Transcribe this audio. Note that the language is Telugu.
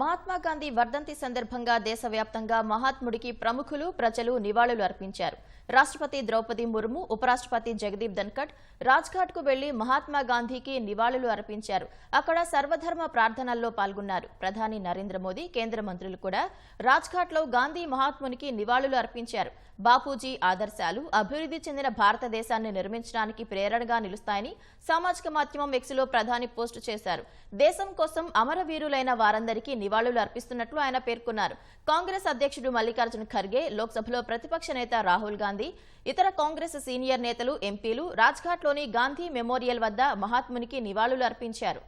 మహాత్మా గాంధీ వర్ధంతి సందర్భంగా దేశవ్యాప్తంగా మహాత్ముడికి ప్రముఖులు ప్రజలు నివాళులు అర్పించారు. రాష్ట్రపతి ద్రౌపది ముర్ము ఉపరాష్ట్రపతి జగదీప్ ధన్కడ్ రాజ్ఘాట్కు వెళ్ళి మహాత్మా గాంధీకి నివాళులు అర్పించారు. అక్కడ సర్వధర్మ ప్రార్థనల్లో పాల్గొన్నారు. ప్రధాని నరేంద్ర మోదీ కేంద్ర మంత్రులు కూడా రాజ్ఘాట్లో గాంధీ మహాత్మునికి నివాళులు అర్పించారు. బాపూజీ ఆదర్శాలు అభివృద్ధి చెందిన భారతదేశాన్ని నిర్మించడానికి ప్రేరణగా నిలుస్తాయని సామాజిక మాధ్యమం ఎక్స్లో ప్రధాని పోస్టు చేశారు. దేశం కోసం అమరవీరులైన వారందరికీ నివాళులు అర్పిస్తున్నట్లు ఆయన పేర్కొన్నారు. కాంగ్రెస్ అధ్యక్షుడు మల్లికార్జున ఖర్గే లోక్సభలో ప్రతిపక్ష నేత రాహుల్ గాంధీ ఇతర కాంగ్రెస్ సీనియర్ నేతలు ఎంపీలు రాజ్ఘాట్లోని గాంధీ మెమోరియల్ వద్ద మహాత్మునికి నివాళులు అర్పించారు.